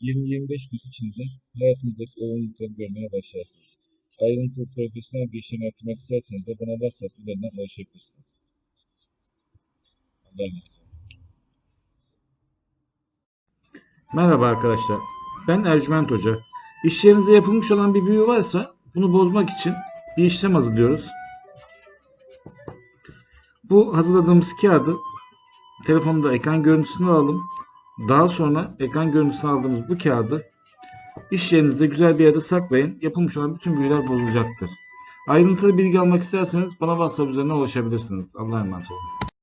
20-25 gün içinde hayatınızdaki olumlulukları görmeye başlarsınız. Ayrıntılı profesyonel bir işlem yaptırmak isterseniz de bana WhatsApp üzerinden ulaşabilirsiniz. Allah'a. Merhaba arkadaşlar. Ben Ercüment Hoca. İş yerinize yapılmış olan bir büyü varsa bunu bozmak için bir işlem hazırlıyoruz. Bu hazırladığımız kağıdı telefonda ekran görüntüsünü alalım. Daha sonra ekran görüntüsünü aldığımız bu kağıdı iş yerinizde güzel bir yerde saklayın. Yapılmış olan bütün büyüler bozulacaktır. Ayrıntılı bilgi almak isterseniz bana WhatsApp üzerinden ulaşabilirsiniz. Allah'a emanet olun.